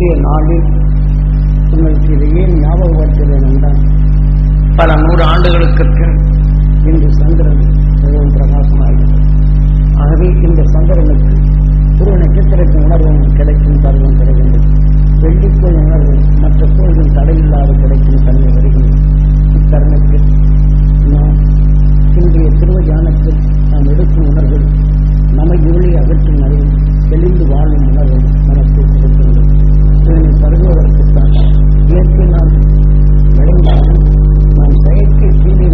இன்றைய நாளில் உங்களுக்கு இதை ஏன் ஞாபகப்படுத்துகிறேன் என்றால் பல நூறு ஆண்டுகளுக்கு இன்று சந்திரன் மிகவும் பிரகாசமாகிறது. ஆகவே இந்த சந்திரனுக்கு ஒரு நட்சத்திரத்தின் உணர்வும் கிடைக்கும் தருவம் கிடைக்கின்றது. வெள்ளிக்கோள் உணர்வு மற்ற கோள்கள் தடையில்லாது கிடைக்கும் தன்மை வருகின்றது இத்தருணத்தில் நாம் இன்றைய திருவ தியானத்தில் நாம் எடுக்கும் உணர்வு நம்மை இருளை அகற்றும் அறிவு தெளிந்து வாழும் உணர்வு நமக்கு கொடுக்கின்றது இதனை தருவதற்குத்தான் இயற்கை நாம் விளைந்தாலும் நாம் செயற்கை தீமை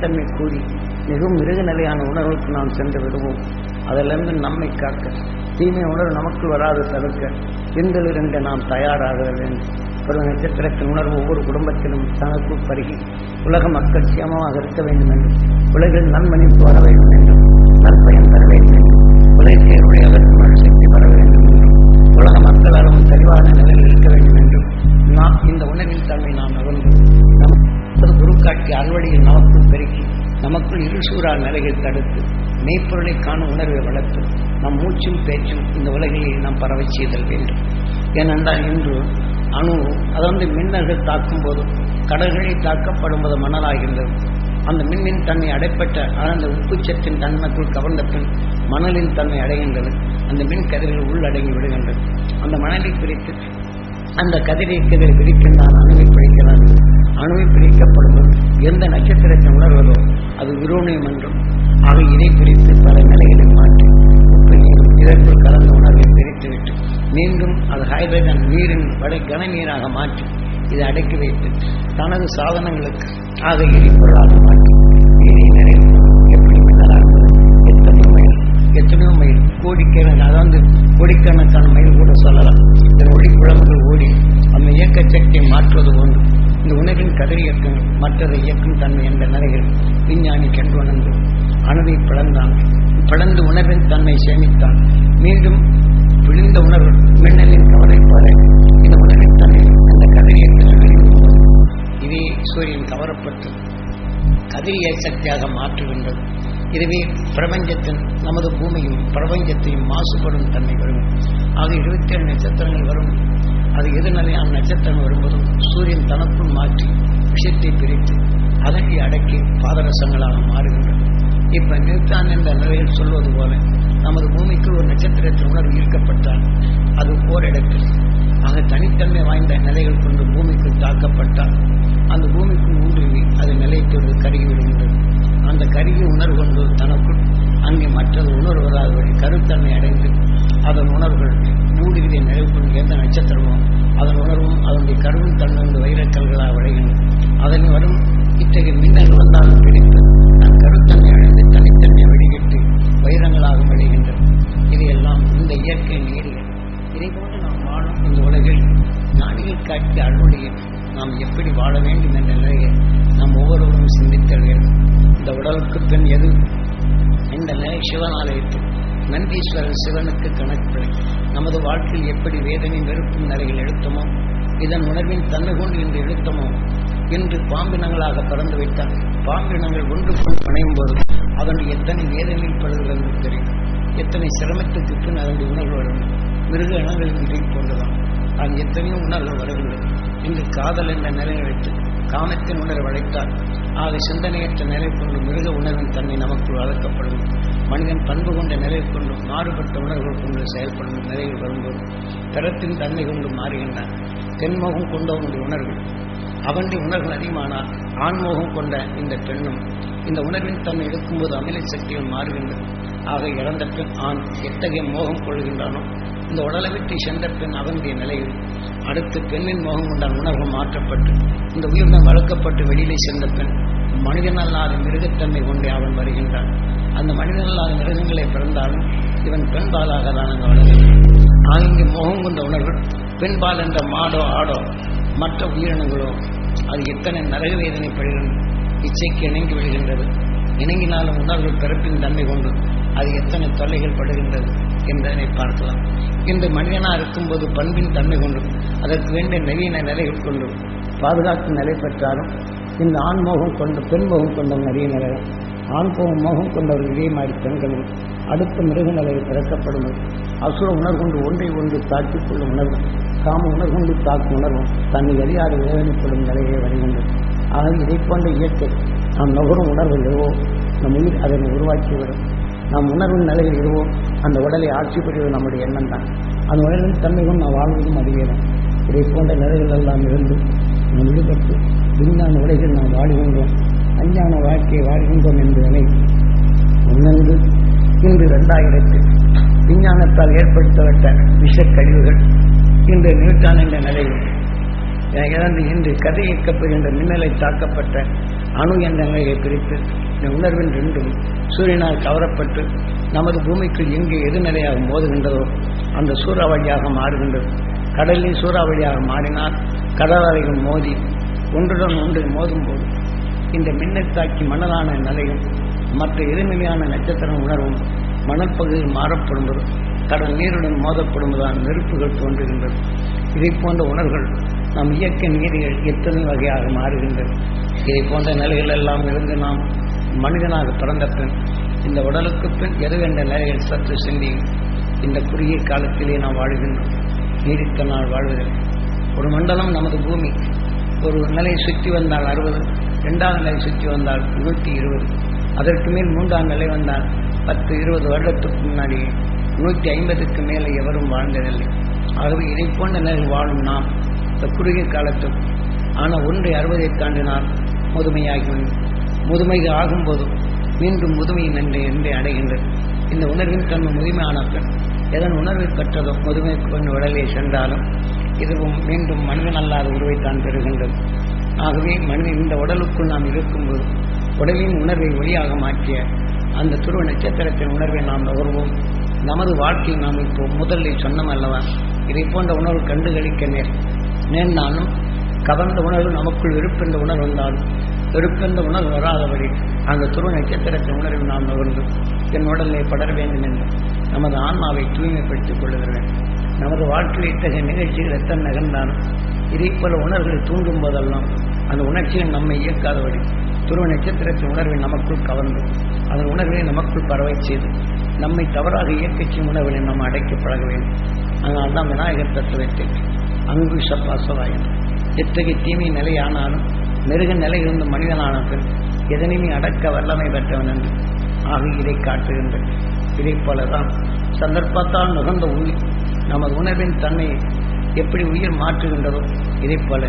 தன்மை கூறி மிகவும் மிருகநிலையான உணர்வுக்கு நாம் சென்று விடுவோம். அதிலிருந்து நம்மை காக்க தீமை உணர்வு நமக்கு வராது தவிர்க்க இன்றிலிருந்து நாம் தயாராக வேண்டும். ஒரு நட்சத்திரத்தின் உணர்வு ஒவ்வொரு குடும்பத்திலும் தனக்கு பருகி உலக மக்கள் சேமமாக இருக்க வேண்டும் என்றும் உலகில் நன்மணிப்பு வர வேண்டும் என்றும் நற்பயன் தர வேண்டும் என்றும் உலகத்தை அகற்றும் சக்தி வர வேண்டும் என்றும் உலக மக்கள் அளவும் தெளிவான நிலையில் இருக்க வேண்டும் என்றும் நாம் இந்த உணர்வின் தன்மை நாம் நகர்ந்து நமக்கு குருக்காட்சி அறுவடையில் நமக்குள் பெருக்கி நமக்குள் இருசூறா நிலையை தடுத்து மெய்ப்பொருளை காணும் உணர்வை வளர்த்து நம் மூச்சும் பேச்சும் இந்த உலகிலே நாம் பரவச் செய்தல் வேண்டும். ஏனென்றால் இன்று அணு அதாவது மின்னர்கள் தாக்கும் போது கடல்களில் தாக்கப்படும் போது மணலாகின்றது. அந்த மின்னின் தன்மை அடைப்பட்ட அந்த உப்புச்சத்தின் தன்மைக்குள் கவர்ந்த பின் மணலின் தன்மை அடைகின்றது. அந்த மின் கதிர்கள் உள்ளடங்கி விடுகின்றது. அந்த மணலை பிரித்து அந்த கதிரை கதிரை பிரிக்கின்றான் அணுவை பிடிக்கிறான். அணுவை பிரிக்கப்படும் எந்த நட்சத்திரத்தை உணர்வதோ அது விரோணியம் என்றும் ஆக இதை பிரித்து பல நிலைகளை மாற்றி உப்பு நீரும் இதற்குள் கலந்த உணர்வை பிரித்துவிட்டு மீண்டும் அது ஹைட்ரஜன் நீரின் வடை கன நீராக மாற்றி இதை அடக்கி வைத்து தனது சாதனங்களுக்கு ஆக எரிபொருளாக மாற்றி எத்தனையோ மைல் கோடிக்கணக்கான அதாவது கோடிக்கணக்கான மைல் கூட சொல்லலாம். இதன் ஒளி குழம்புகள் ஓடி அந்த இயக்க சக்தியை மாற்றுவது போன்று இந்த உணவின் கதிர் இயக்கங்கள் மற்றதை இயக்கும் தன்மை என்ற நிலைகள் விஞ்ஞானி கண்டு உணர்ந்து அணுவை பிளந்தான். பிளந்து உணர்வின் தன்மை சேமித்தான். மீண்டும் விழுந்த உணர்வு மின்னலின் கவலை போல இந்த உணர்வின் தன்மை அந்த கதிர் இயக்கங்கள் இதே சூரியன் கவரப்பட்டு கதிரியை சக்தியாக மாற்றுகின்றது. இதுவே பிரபஞ்சத்தின் நமது பூமியும் பிரபஞ்சத்தையும் மாசுபடும் தன்மை வரும். ஆக இருபத்தி ஏழு நட்சத்திரங்கள் வரும். அது எதிர்நிலையான நட்சத்திரங்கள் வரும்போதும் சூரியன் தனக்குள் மாற்றி விஷத்தை பிரித்து அதனை அடக்கி பாதரசங்களாக மாறுகின்றது. இப்ப நிறுத்தான் என்ற நிலையில் சொல்வது போல நமது பூமிக்கு ஒரு நட்சத்திரத்தின் உணர்வு ஈர்க்கப்பட்டால் அது ஓரிடத்தில் ஆக தனித்தன்மை வாய்ந்த நிலைகள் கொண்டு பூமிக்கு தாக்கப்பட்டால் அந்த பூமிக்கு ஊடுருவி அது நிலைத்தோடு கருகி விடுகின்றது. அந்த கருகி உணர்வு கொண்டு தனக்குள் அங்கே மற்றது உணர்வதாக கருத்தன்மை அடைந்து அதன் உணர்வுகள் ஊடுருவிய நிலைக்குள் எந்த நட்சத்திரமோ அதன் உணர்வும் அதனுடைய கருவும் தன்னந்து வைரக்கல்களாக விளைகின்றன. அதன் வரும் இத்தகைய மின்னல் வந்தாலும் பிடித்து தன் கருத்தன்மை அடைந்து தனித்தன்மை வெளியிட்டு வைரங்களாக விளைகின்றன. இதையெல்லாம் இந்த இயற்கை நீரில் இதை போன்று நாம் வாழும் இந்த உலகில் ஞானிகள் காட்டிய அருளுடைய நாம் எப்படி வாழ வேண்டும் என்ற நிலையை நாம் ஒவ்வொருவரும் சிந்தித்தல் வேண்டும் இந்த உடலுக்கு பின் எது? இந்த நிலை சிவன் ஆலயத்தில் நந்தீஸ்வரர் சிவனுக்கு கணக்கு நமது வாழ்க்கையில் எப்படி வேதனை வெறுப்பும் நிலையில் எழுத்தமோ இதன் உணர்வின் தன்மை கொண்டு இன்று எழுத்தமோ இன்று பாம்பினங்களாக பறந்து விட்டால் பாம்பினங்கள் ஒன்றுக்குள் பணையும் போது அதனுடைய எத்தனை வேதனையில் படுகிறது என்று தெரியும். எத்தனை சிரமத்துக்கு பின் அதனுடைய உணர்வு வரும். மிருக இனங்களின் இதை போன்றுதான் நான் எத்தனையோ உணர்வு வரவில்லை இன்று காதல் என்ற நிலையை வைத்து காமத்தின் உணர்வு அழைத்தால் ஆக சிந்தனையற்ற நிலை கொண்டு மிருக உணர்வின் தன்மை நமக்குள் வளர்க்கப்படும். மனிதன் பண்பு கொண்ட நிலை கொண்டு மாறுபட்ட உணர்வுகள் கொண்டு செயல்படும் நிலையில் வரும்போது தரத்தின் தன்மை கொண்டு மாறுகின்றன. தென்மோகம் கொண்டவனுடைய உணர்வு. அவனுடைய உணர்வுகள் அதிகமானால் ஆண்முகம் கொண்ட இந்த பெண்ணும் இந்த உணர்வின் தன்மை எடுக்கும்போது அமில சக்திகள் மாறுகின்றது ஆக இழந்த பெண் ஆண் எத்தகைய மோகம் கொள்கின்றானோ இந்த உடலை விட்டு சென்ற பெண் அவனுடைய நிலையில் அடுத்து பெண்ணின் முகம் உண்டான உணர்வு மாற்றப்பட்டு இந்த உயிரினம் வளர்க்கப்பட்டு வெளியிலே சென்ற பெண் மனிதனல்லாத மிருகத்தன்மை கொண்டே அவன் வருகின்றான். அந்த மனிதனல்லாத மிருகங்களை பிறந்தாலும் இவன் பெண்பாலாக தான் அங்கு வளர்கிறான். ஆக இங்கு முகம் கொண்ட உணர்வு பெண்பால் என்ற மாடோ ஆடோ மற்ற உயிரினங்களோ அது எத்தனை நரக வேதனைப்படுகிறது இச்சைக்கு இணங்கி விடுகின்றது இணங்கினாலும் உணர்வு பிறப்பின் தன்மை கொண்டு அது எத்தனை தொல்லைகள் படுகின்றது. என்பதனை பார்க்கலாம். இன்று மனிதனாக இருக்கும்போது பண்பின் தன்மை கொண்டும் அதற்கு வேண்டிய நவீன நிலைகள் கொண்டு பாதுகாத்து நிலை பெற்றாலும் இந்த ஆண்மோகம் கொண்டு பெண் மோகம் கொண்ட நிறைய நிலையம் ஆண் போகும் மோகம் கொண்டவர்கள் இதே மாதிரி பெண்களும் அடுத்த மிருக நிலையில் திறக்கப்படும் அசுர உணர்கொண்டு ஒன்றை ஒன்று தாக்கிக் கொள்ளும் உணர்வும் காம உணர்கொண்டு தாக்கும் உணர்வும் தன்னை அறியாது வேதனைப்படும் நிலையே வருகின்றது. ஆக இதை போன்ற இயற்கை நாம் நுகரும் உணர்வில் எதுவோ நம் உயிர் அதனை உருவாக்கிவிடும் நாம் உணர்வின் நிலையில் இருவோம். அந்த உடலை ஆட்சி பெறுவது நம்முடைய எண்ணம் தான் அந்த உடலின் தன்மையும் நாம் வாழ்வதும் அதிகம் இதை போன்ற நிலைகள் எல்லாம் இருந்து நாம் விடுபட்டு விஞ்ஞான உலகில் நாம் வாழ்கின்றோம். அஞ்ஞான வாழ்க்கையை வாழ்கின்றோம் என்பதனை உணர்ந்து இன்று இரண்டாயிரத்தில் விஞ்ஞானத்தால் ஏற்படுத்தப்பட்ட விஷக்கழிவுகள் இன்று நியூட்டான் நிலையில் இறந்து இன்று கதை இயக்கப்படுகின்ற மின்னலை தாக்கப்பட்ட அணு எண்ணங்களை பிரித்து இந்த உணர்வின் ரெண்டும் சூரியனால் கவரப்பட்டு நமது பூமிக்குள் எங்கு எதிர்நிலையாக மோதுகின்றதோ அந்த சூறாவளியாக மாறுகின்றது. கடலில் சூறாவளியாக மாறினால் கடல் மோதி ஒன்றுடன் ஒன்று மோதும் போது இந்த மின்னை தாக்கி மணலான நிலையும் மற்ற எதிர்நிலையான நட்சத்திர உணர்வும் மணற்பகுதியில் மாறப்படும்போது கடல் நீருடன் மோதப்படுவதால் நெருப்புகள் தோன்றுகின்றது. இதை போன்ற உணர்வுகள் நம் இயற்கை நீதிகள் எத்தனை வகையாக மாறுகின்றது இதை போன்ற நிலைகள் எல்லாம் இருந்து நாம் மனிதனாக பிறந்த பின் இந்த உடலுக்கு பின் எது என்ற நிலையில் சற்று சிந்தி இந்த குறுகிய காலத்திலே நாம் வாழ்கின்றோம். நீடித்த நாள் வாழ்வதில்லை. ஒரு மண்டலம் நமது பூமி. ஒரு நிலையை சுற்றி வந்தால் அறுபது இரண்டாவது நிலை சுற்றி வந்தால் நூற்றி இருபது. அதற்கு மேல் மூன்றாம் நிலை வந்தால் பத்து இருபது வருடத்துக்கு முன்னாடி நூற்றி ஐம்பதுக்கு மேலே எவரும் வாழ்ந்ததில்லை. ஆகவே இதை போன்ற நிலையில் வாழும் நாம் இந்த குறுகிய காலத்தில் ஆனால் ஒன்றை அறுபதை தாண்டினால் முதுமையாகிவிடும். முதுமைக்கு ஆகும்போது மீண்டும் முதுமையின் நன்றி என்றே அடைகின்றது. இந்த உணர்வின் தன்மை முதுமையான பின் எதன் உணர்வை பெற்றதோ முதுமைக்கு கொண்டு உடலே சென்றாலும் இதுவும் மீண்டும் மனிதன் அல்லாத உருவைத்தான் பெறுகின்றது. ஆகவே மனிதன் இந்த உடலுக்குள் நாம் இருக்கும்போது உடலின் உணர்வை ஒளியாக மாற்றிய அந்த துருவ நட்சத்திரத்தின் உணர்வை நாம் நுகர்வோம். நமது வாழ்க்கையில் நாம் இப்போ முதலில் சொன்னோம் அல்லவா? இதை போன்ற உணர்வு கண்டுகளிக்க நேர். நேர்ந்தாலும் கவர்ந்த உணர்வு நமக்குள் வெறுப்பென்ற உணர்வு வந்தாலும் வெறுப்பென்ற உணர்வு வராதபடி அந்த துருவ நட்சத்திரத்தின் உணர்வு நாம் நுகர்ந்து என் உடலை படர வேண்டும் என்று நமது ஆன்மாவை தூய்மைப்படுத்திக் கொள்ளுகிறேன். நமது வாழ்க்கையில் இத்தகைய நிகழ்ச்சிகள் எத்தனை நகர்ந்தாலும் இதே போல உணர்வுகளை தூண்டும் போதெல்லாம் அந்த உணர்ச்சிகள் நம்மை இயக்காதபடி துருவ நட்சத்திரத்தின் உணர்வை நமக்குள் கவர்ந்து அதன் உணர்வை நமக்குள் பரவை செய்து நம்மை தவறாக இயக்கச் உணர்வுகளை நாம் அடைக்க பழக வேண்டும். அதனால்தான் விநாயகர் தத்துவத்தை அங்குஷ பாசவாயன் எத்தகைய தீமை நிலையானாலும் மிருக நிலையிலிருந்து மனிதனான பின் எதனையுமே அடக்க வல்லமை பெற்றவன் என்று ஆக இதை காட்டுகின்றன இதை போலதான் சந்தர்ப்பத்தால் நுகர்ந்த உயிர் நமது உணர்வின் தன்மையை எப்படி உயிர் மாற்றுகின்றதோ இதை போல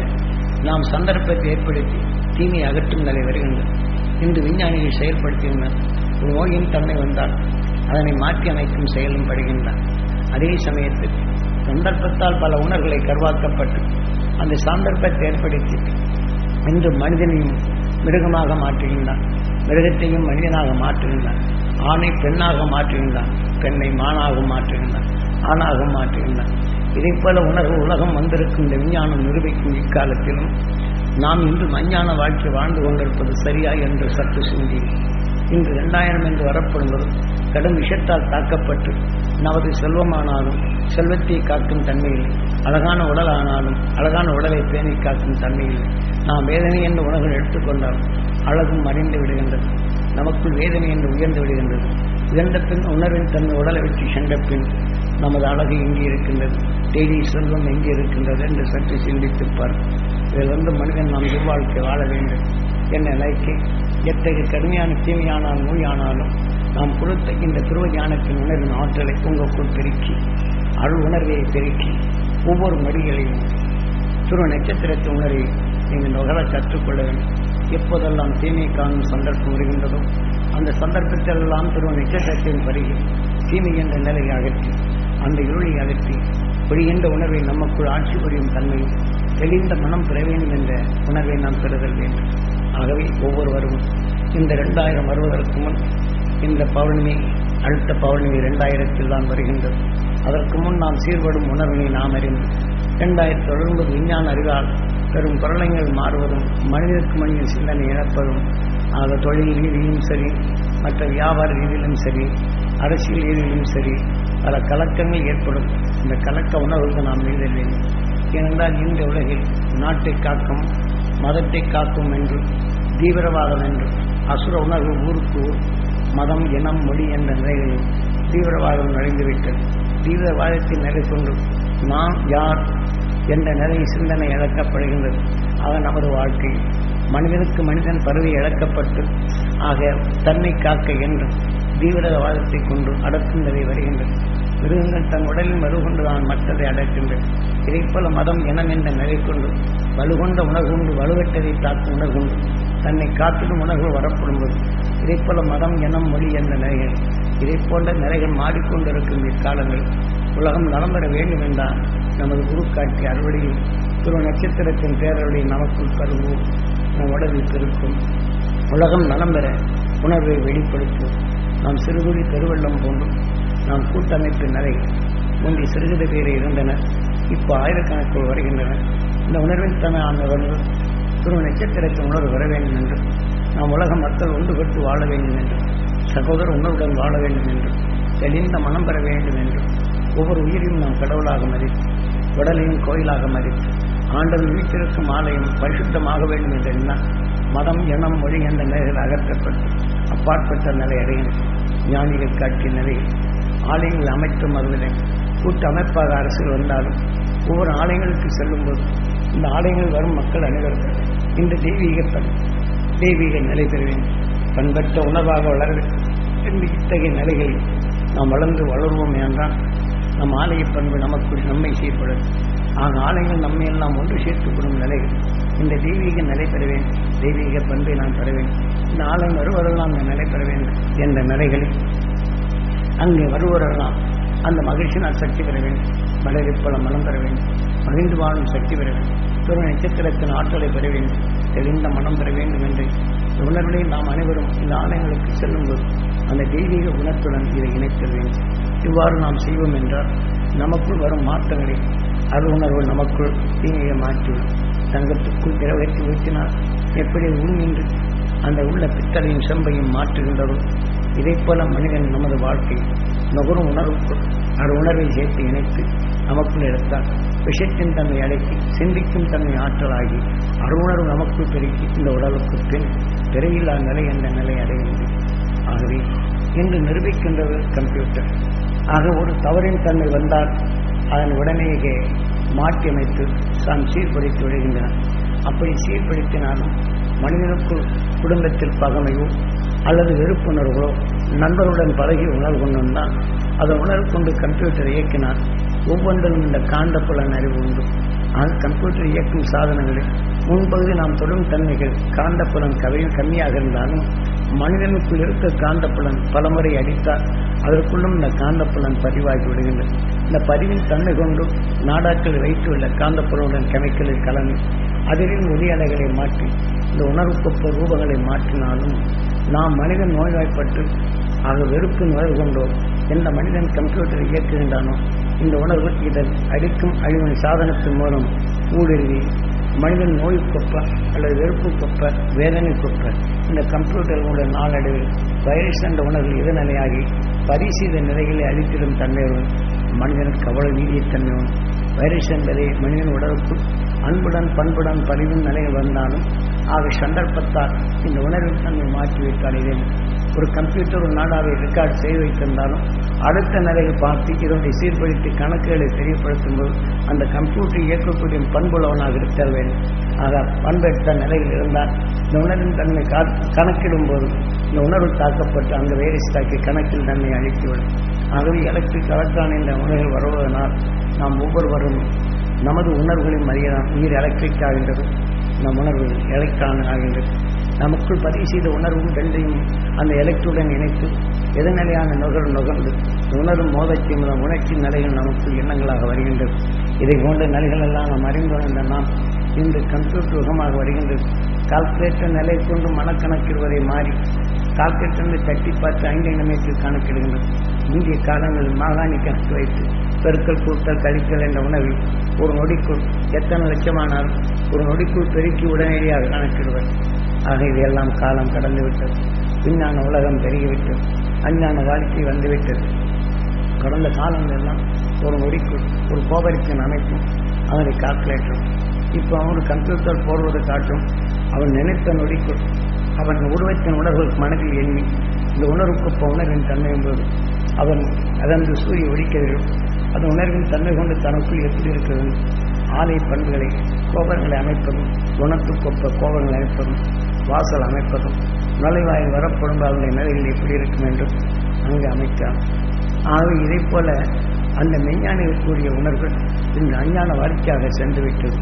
நாம் சந்தர்ப்பத்தை ஏற்படுத்தி தீமையை அகற்றும் நிலை வருகின்றது. இன்று விஞ்ஞானிகள் செயல்படுத்தியுள்ளனர் ஒரு நோயின் தன்மை வந்தால் அதனை மாற்றி அமைக்கும் செயலும் படுகின்றான். அதே சமயத்தில் சந்தர்ப்பத்தால் பல உணர்வுகளை கருவாக்கப்பட்டு அந்த சந்தர்ப்பத்தை ஏற்படுத்தி இன்று மனிதனையும் மிருகமாக மாற்றுகின்றான். மிருகத்தையும் மனிதனாக மாற்றுகின்றான். ஆணை பெண்ணாக மாற்றுகின்றான். பெண்ணை மானாக மாற்றுகின்றான். ஆணாக மாற்றுகின்றான். இதை போல உணர்வு உலகம் வந்திருக்கும் இந்த விஞ்ஞானம் நிரூபிக்கும் இக்காலத்திலும் நாம் இன்று மஞ்ஞான வாழ்க்கை வாழ்ந்து கொண்டிருப்பது சரியா என்று சற்று சிந்தி இன்று இரண்டாயிரம் என்று வரப்படுவது கடும் விஷத்தால் தாக்கப்பட்டு நமது செல்வமானாலும் செல்வத்தை காக்கும் தன்மையில் அழகான உடல் ஆனாலும் அழகான உடலை பேணி காக்கும் தன்மையில் நாம் வேதனை என்ற உணர்வுகள் எடுத்துக்கொண்டால் அழகும் மறைந்து விடுகின்றது. நமக்குள் வேதனை என்று உயர்ந்து விடுகின்றது. உயர்ந்த பின் உணர்வின் தன்மை உடலை விட்டு சென்ற பின் நமது அழகு எங்கே இருக்கின்றது. தேடி செல்வம் எங்கே இருக்கின்றது என்று சற்று சிந்தித்துப்பார் வந்து மனிதன் நாம் இவ்வாழ்க்கை வாழ வேண்டும். என்ன நிலைக்கு எத்தகைய கடுமையான தீமையானால் நோயானாலும் நாம் கொடுத்த இந்த திருவஞானத்தின் உணர்வின் ஆற்றலை உங்களுக்குள் பெருக்கி அருள் உணர்வை பெருக்கி ஒவ்வொரு மடிகளையும் துருவ நட்சத்திரத்தின் உணர்வை நீங்கள் நுகர கற்றுக்கொள்ள வேண்டும். எப்போதெல்லாம் தீமை காணும் சந்தர்ப்பம் வருகின்றதோ அந்த சந்தர்ப்பத்திலெல்லாம் திருவ நட்சத்திரத்தின் பருகி தீமை என்ற நிலையை அகற்றி அந்த இருளை அகற்றி புரிகின்ற உணர்வை நமக்குள் ஆட்சி புரியும் தன்மையும் தெளிந்த மனம் பெற வேண்டும் என்ற உணர்வை நாம் பெறுதல் வேண்டும். ஆகவே ஒவ்வொருவரும் இந்த ரெண்டாயிரம் வருவதற்கு முன் இந்த பௌர்ணமி அடுத்த பௌர்ணமி இரண்டாயிரத்தில் தான் வருகின்றது. அதற்கு முன் நாம் சீர்படும் உணர்வினை நாம் அறிந்து இரண்டாயிரத்தி தொண்ணூறு விஞ்ஞான அறிவால் பெரும் குரலைகள் மாறுவதும் மனிதருக்கு மனிதன் சிந்தனை இழப்பதும் ஆக தொழில் ரீதியிலும் சரி மற்ற வியாபார ரீதியிலும் சரி அரசியல் ரீதியிலும் சரி பல கலக்கங்கள் ஏற்படும். இந்த கலக்க உணர்வுக்கு நாம் எழுதவில்லை ஏனென்றால் இந்த உலகில் நாட்டை காக்கும் மதத்தை காக்கும் என்று தீவிரவாதம் என்று அசுர உணர்வு ஊருக்கு ஊர் மதம் இனம் மொழி என்ற நிலைகளில் தீவிரவாதம் நுழைந்துவிட்டது தீவிரவாதத்தின் நிலை கொண்டு நாம் யார் என்ற நிலை சிந்தனை இழக்கப்படுகின்றது. அதன் நமது வாழ்க்கை. மனிதனுக்கு மனிதன் பருவி இழக்கப்பட்டு ஆக தன்னை காக்க என்று தீவிரவாதத்தை கொண்டு அடக்கும் நிலை வருகின்றது. மிருகங்கள் தன் உடலில் மறுகொண்டுதான் மற்றதை அடக்கின்றது இதைப்போல மதம் இனம் என்ற நிலை கொண்டு வலுகொண்ட உணர்வு கொண்டு வலுவற்றதை தாக்கும் உணர்வு தன்னை காத்திடும் உணர்வு வரப்படும்போது இதைப்போல மதம் இனம் மொழி என்ற நிலைகள் இதை போன்ற நிலைகள் மாறிக்கொண்டிருக்கும் இக்காலங்கள் உலகம் நலம் பெற வேண்டும் என்றால் நமது குரு காட்சி அறுவடையில் குரு நட்சத்திரத்தின் பேரருடைய நமக்குள் கருவோம். நம் உடலில் பெருக்கும். உலகம் நலம் பெற உணர்வை வெளிப்படுத்தும். நாம் சிறுகுடி பெருவெள்ளம் போன்றும் நாம் கூட்டமைப்பு நிலை முந்தி சிறுகித பேரை இருந்தனர் இப்போ ஆயிரக்கணக்கில் வருகின்றனர் இந்த உணர்வில் தன வந்து குரு நட்சத்திரத்தின் உணர்வு வர வேண்டும் என்று நாம் உலக மக்கள் ஒன்றுபட்டு வாழ வேண்டும் என்று சகோதர உணர்வுடன் வாழ வேண்டும் என்று தெளிந்த மனம் பெற வேண்டும் என்று ஒவ்வொரு உயிரையும் நாம் கடவுளாக மதித்து உடலையும் கோயிலாக மதித்து ஆண்டவன் வீட்டிற்கும் ஆலயம் பரிசுத்தமாக வேண்டும் என்ற எண்ணம் மதம் இனம் மொழி என்ற நிலைகள் அகற்றப்பட்டு அப்பாற்பட்ட நிலை அடையும் ஞானிகள் காட்டிய நிலையில் ஆலயங்கள் அமைத்தும் அதுவினை கூட்டு அமைப்பாக வந்தாலும் ஒவ்வொரு ஆலயங்களுக்கு செல்லும்போது இந்த ஆலயங்கள் வரும் மக்கள் அனைவரும் இந்த தெய்வீக தெய்வீக நிலை பெறுவேன். பண்பற்ற உணர்வாக வளர இத்தகைய நிலைகளில் நாம் வளர்ந்து வளருவோம் என்றால் நம் ஆலய பண்பு நமக்கு நம்மை சீர்படும் ஆக ஆலயங்கள் நம்மை எல்லாம் ஒன்று சேர்த்துப்படும் நிலைகள் இந்த தெய்வீக நிலை பெறுவேன். தெய்வீக பண்பை நான் பெறுவேன். இந்த ஆலயம் வருவதெல்லாம் நான் நிலை பெறுவேன் என்ற நிலைகளில் அங்கே வருவதெல்லாம் அந்த மகிழ்ச்சி நான் சக்தி பெறுவேன். மலரிப்பழம் மலம் மனம் மகிழ்ந்து வாழும் சக்தி பெறுவேன். வேண்டும் நட்சத்திரத்தின் ஆற்றலை பெறுவேன். தெளிந்த மனம் பெற வேண்டும் என்று உணர்வுகளை நாம் அனைவரும் இந்த ஆலயங்களுக்கு செல்லும்போது அந்த தெய்வீக குணத்துடன் இதை இணைக்க வேண்டும். இவ்வாறு நாம் செய்வோம் என்றால் நமக்குள் வரும் மாற்றங்களை அருணர்வு நமக்குள் தீமையை மாற்றிவிடும் தங்கத்துக்குள் திரவத்தை ஊற்றினால் எப்படி உண்மையின்றி அந்த உள்ள பித்தளையும் செம்பையும் மாற்றுகின்றதோ இதை போல மனிதன் நமது வாழ்க்கை நுகரும் உணர்வுக்குள் அது உணர்வை சேர்த்து இணைத்து நமக்குள் எடுத்தால் விஷயத்தின் தன்மை அடக்கி சிந்திக்கும் தன்மை ஆற்றலாகி அருணர்வு நமக்கு பெருக்கி இந்த உடலுக்கு பின் திரையில்லா நிலை என்ற நிலை அடைகிறது. ஆகவே இன்று நிரூபிக்கின்றது கம்ப்யூட்டர் ஆக ஒரு தவறின் தன்மை வந்தால் அதன் உடனேயே மாற்றியமைத்து தான் சீர்படுத்தி விடுகின்றன அப்படி சீர்படுத்தினாலும் மனிதனுக்குள் குடும்பத்தில் பகமையோ அல்லது வெறுப்புணர்வோ நண்பருடன் பழகி உணர்வு கொண்டிருந்தால் அதன் உணர்வு கொண்டு கம்ப்யூட்டரை இயக்கினார். ஒவ்வொன்றிலும் இந்த காந்தப்புலன் அறிவு உண்டு. ஆனால் கம்ப்யூட்டர் இயக்கும் சாதனங்களில் முன்பகுதி நாம் தொடும் தன்மைகள் காந்தப்புலன் கவையில் கம்மியாக இருந்தாலும் மனிதனுக்குள் இருக்க காந்தப்புலன் பலமுறை அடித்தால் அதற்குள்ளும் இந்த காந்தப்புலன் பதிவாகி விடுகின்றது. இந்த பதிவின் தன்மை கொண்டு நாடாக்கள் வைத்துள்ள காந்தப்புலனுடன் கெமிக்கலில் கலந்து அதிலும் ஒளி அலைகளை மாற்றி இந்த உணர்வுக்கொப்ப ரூபங்களை மாற்றினாலும் நாம் மனிதன் நோய்வாய்ப்பட்டு ஆக வெறுப்பு நுழைவு கொண்டோ எந்த மனிதன் கம்ப்யூட்டரை இயக்குகின்றானோ இந்த உணர்வு இதன் அடிக்கும் அழிவின் சாதனத்தின் மூலம் ஊடுருவி மனிதன் நோய் கொப்ப அல்லது வெறுப்புக்கொப்ப வேதனைக்கொப்ப இந்த கம்ப்யூட்டர்களுடைய நாளடைவில் வைரஸ் என்ற உணர்வு இதநிலையாகி பரிசீத நிலைகளை அளித்திடும் தன்மையுடன் மனிதனுக்கு அவ்வளவு நீதியத்தன்மையும் வைரஸ் என்பதை மனிதன் உடலுக்குள் அன்புடன் பண்புடன் பணிவின் நிலையில் வந்தாலும் ஆக சந்தர்ப்பத்தால் இந்த உணர்வின் தன்மை மாற்றி வைத்தால் ஒரு கம்ப்யூட்டர் ஒரு நாடாவை ரெக்கார்ட் செய்து வைத்திருந்தாலும் அடுத்த நிலையில் பார்த்து இதனுடைய சீர்படுத்தி கணக்குகளை தெரியப்படுத்தும் போது அந்த கம்ப்யூட்டர் இயக்கக்கூடிய பண்புள்ளவனாக இருத்தல் வேண்டும். ஆக பண்பெற்ற நிலையில் இருந்தால் இந்த உணர்வின் தன்மை கணக்கிடும் போது இந்த உணர்வு தாக்கப்பட்டு அந்த வைரஸ் தாக்கி கணக்கில் தன்னை அழித்துவிடும். ஆகவே எலக்ட்ரிக் எலக்ட்ரான் என்ற உணர்வு வருவதனால் நாம் ஒவ்வொருவரும் நமது உணர்வுகளையும் அறியலாம் உயிர் எலக்ட்ரிக் ஆகின்றது. நம் உணர்வு எலக்ட்ரான் ஆகின்றது. நமக்குள் பதிவு செய்த உணர்வும் வெள்ளையும் அந்த எலக்ட்ருடன் இணைத்து எதிர்நிலையான நுகர் நுகர்ந்து உணரும் மோதச்சி மூலம் உணர்ச்சி நிலைகள் நமக்குள் எண்ணங்களாக வருகின்றது. இதை போன்ற நிலைகள் எல்லாம் நாம் அறிந்துணர்ந்த நாம் இன்று கம்ப்யூட்டர் யுகமாக வருகின்றது. கால்குலேட்டர் நிலை கொண்டு மனக்கணக்கிடுவதை மாறி கால்குலேட்டர் தட்டி பார்த்து ஐந்து நிமிடத்தில் கணக்கிடுகின்றது. இந்திய காலங்களில் மாகாணி கணக்கு வைத்து பெருக்கல் கூட்டல் கழித்தல் என்ற உணவில் ஒரு நொடிக்குள் எத்தனை லட்சமானாலும் ஒரு நொடிக்குள் பெருக்கி உடனடியாக கணக்கிடுவர். ஆக இதையெல்லாம் காலம் கடந்து விட்டது. விஞ்ஞான உலகம் பெருகிவிட்டது. அஞ்ஞான வாழ்க்கை வந்துவிட்டது. கடந்த காலங்கள் எல்லாம் ஒரு நொடிக்கு ஒரு கோபரிக்கன் அமைப்பும் அதனை கால்குலேட்டரும் இப்போ அவனுக்கு கம்ப்யூட்டர் போடுவது காட்டும். அவன் நினைத்த நொடிக்குள் அவன் உருவத்தின் உணர்வுக்கு மனதில் எண்ணி இந்த உணர்வுக்கு உணர்வின் தன்மை என்பது. அவன் அதன்று சூரிய ஒழிக்கவிடும் அந்த உணர்வின் தன்மை கொண்டு தனக்குள் எப்படி இருக்கிறது? ஆலை பண்புகளை கோபங்களை அமைப்பதும் குணத்துக்கொப்ப கோபங்களை அமைப்பதும். வாசல் அமைப்பதும் நுழைவாயில் வரப்படும் அவருடைய நிலைகள் எப்படி இருக்கும் என்றும் அங்கு அமைத்தார். ஆகவே இதை போல அந்த மெஞ்ஞானிகள் கூறிய உணர்வுகள் இன்று அஞ்ஞான வாழ்க்கையாக சென்றுவிட்டது.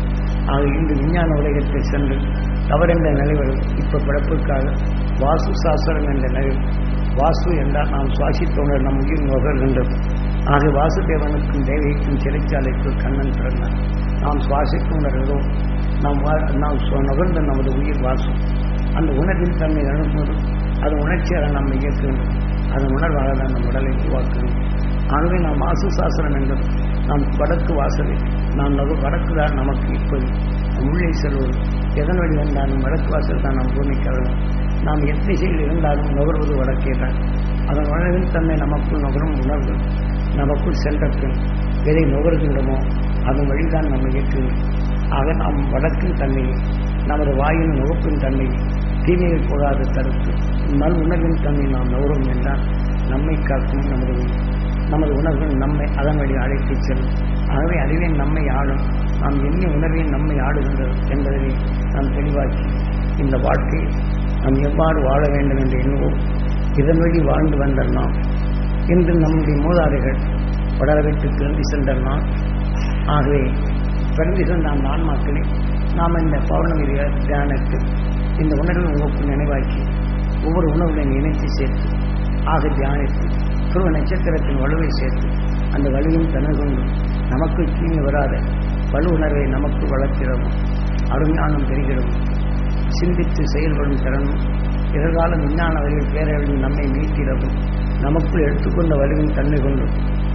ஆக இன்று விஞ்ஞான உலகத்தை சென்று தவறென்ற நிலைவரும் இப்ப பிறப்புக்காக வாசு சாஸ்திரம் என்ற நிலை வாசு என்றால் நாம் சுவாசித்த உணர் நம் உயிர் நுகர்கின்றது. ஆக வாசுதேவனுக்கும் தேவிக்கும் சிறைச்சாலைக்குள் கண்ணன் பிறந்தார். நாம் சுவாசிக்க உணர்கிறோம் நாம் நாம் நுகர்ந்த நமது உயிர் வாசு. அந்த உணர்வின் தன்மை அணுகும்போது அது உணர்ச்சியாக நம்ம இயக்குகின்றோம் அதன் உணர்வாக தான் நம் உடலை உருவாக்கும் ஆகவே நாம் வாசு சாசனம் என்றும் நாம் வடக்கு வாசல் நாம் நகு வடக்கு தான் நமக்கு இப்போது உள்ளே செல்வது. எதன் வழி வந்தாலும் வடக்கு வாசல் தான் நாம் பூமிக்கு அருளும் நாம் எத்திசையில் இருந்தாலும் நுகர்வது வடக்கே தான். அதன் உணர்வின் தன்மை நமக்குள் நுகரும் உணர்வு நமக்குள் சென்ற பின் எதை நுகர்கின்றோமோ அதன் வழிதான் நம்ம இயக்குகிறோம் ஆக நாம் வடக்கின் தன்மையை நமது வாயின் நுகப்பின் தன்மையை தீமையில் போகாத தடுத்து நல் உணர்வின் தன்மை நாம் நவுறோம் என்றால் நம்மை காக்கும் நமது நமது உணர்வுகள் நம்மை அதன் வழி அழைத்துச் செல்லும். ஆகவே அறிவே நம்மை ஆளும். நாம் எண்ணிய உணர்வே நம்மை ஆடுகின்றது என்பதை நாம் தெளிவாக்கி இந்த வாழ்க்கை நாம் எவ்வாறு வாழ வேண்டும் என்று எண்ணுவோம். இதன் வழி வாழ்ந்து வந்த நாம். இன்று நம்முடைய மூதாதைகள் வடலவைக்கு திரும்பி சென்ற நாம். ஆகவே பிறந்து சென்ற அந்த ஆன்மாக்களை நாம் இந்த பௌர்ணமி தியானத்தில் இந்த உணர்வை உங்களுக்கு நினைவாக்கி ஒவ்வொரு உணவுகளையும் இணைத்து சேர்த்து ஆக தியானித்து துருவ நட்சத்திரத்தின் வலுவை சேர்த்து அந்த வலுவின் தனகொண்டு நமக்கு தீமை வராத வலு உணர்வை நமக்கு வளர்க்கிறோம் அருஞானம் பெறுகிறோம் சிந்தித்து செயல்படும் திறனும் எதிர்கால விஞ்ஞான வழியில் பேரழிவில் நம்மை மீட்டிடவும் நமக்குள் எடுத்துக்கொண்ட வலுவின் தன்மை கொண்டு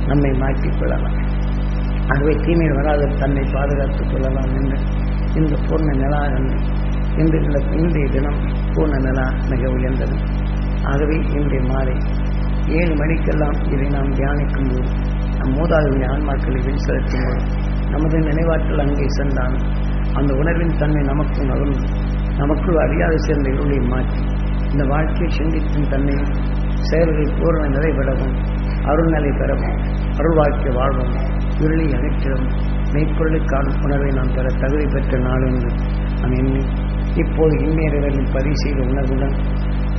நம்மை மாற்றிக் கொள்ளலாம். ஆகவே தீமையில் வராத தன்னை பாதுகாத்துக் கொள்ளலாம் என்று இந்த பூர்ண நிலா என்று இன்று இந்த இன்றைய தினம் பூர்ண நிலா மிக உயர்ந்தது. ஆகவே இன்றைய மாலை ஏழு மணிக்கெல்லாம் இதை நாம் தியானிக்கும் போது நம் மூதாதைய ஆன்மாக்களை வீண் செலுத்தும் போது நமது நினைவாற்றல் அங்கே சென்றான் அந்த உணர்வின் தன்மை நமக்கு நகர்ந்து நமக்குள் அறியாது சேர்ந்த இருளை மாற்றி இந்த வாழ்க்கையை சிந்திக்கும் தன்மை செயல்களில் பூர்ண நிலை பெறவும் அருள்நிலை பெறவும் அருள் வாழ்க்கை வாழ்வும் இருளை அகற்றிடும் மெய்ப்பொருளை காணும் உணர்வை நாம் பெற தகுதி பெற்ற நாள் என்று நான் எண்ணி இப்போது இந்நேரங்களில் பதிவு செய்த உணர்வுடன்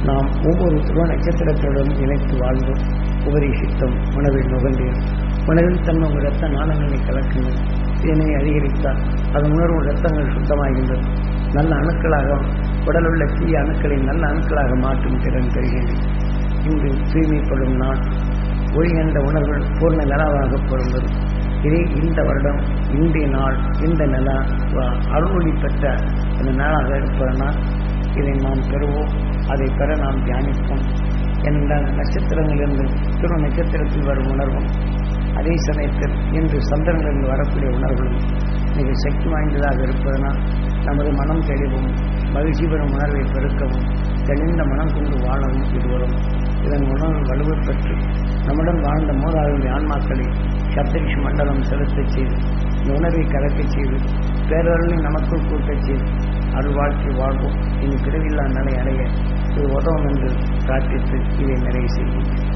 நாம் ஒவ்வொரு துருவ நட்சத்திரத்துடன் இணைத்து வாழ்ந்தோம் உபதேசித்தோம். உணவில் நுகர்ந்தேன். உணவில் தன்மை ரத்த நாளங்களை கலக்கின்றன இதனை அதிகரித்தால் அதன் உணர்வு ரத்தங்கள் சுத்தமாகின்றது. நல்ல அணுக்களாக உடலுள்ள தீய அணுக்களை நல்ல அணுக்களாக மாற்றும் திறன் பெறுகின்றன. இன்று தூய்மைப்படும் நாள் ஒளி என்ற உணர்வு பூர்ண நிலாவாக பொருந்தது இதே இந்த வருடம் இன்றைய நாள் இந்த நிலா அருள்மொழி பெற்ற அந்த நாளாக இருப்பதனால் இதை நாம் பெறுவோம் அதை பெற நாம் தியானிப்போம் என்றால் நட்சத்திரங்களிலிருந்து திரு நட்சத்திரத்தில் வரும் உணர்வும் அதே சமயத்தில் இன்று சந்திரனிலிருந்து வரக்கூடிய உணர்வுகளும் மிக சக்தி வாய்ந்ததாக இருப்பதனால் நமது மனம் தெளிவும் மகிழ்ச்சி பெறும் உணர்வை பெருக்கவும் தெளிந்த மனம் கொண்டு வாழவும் இது வரும் இதன் உணர்வு வலுவை பெற்று நம்முடன் வாழ்ந்த மூதாதைய ஆன்மாக்களை சப்தரிஷி மண்டலம் செலுத்தச் செய்து இந்த உணர்வை கலக்கச் செய்து பேரருளை நமக்குள் கூட்டச் செய்து அருள் வாழ்க்கை வாழ்வோம். இனி பிறவில்லா நிலை அடைய இது உதவும் என்று பிரார்த்தித்து இதை நிறைவு செய்கின்றேன்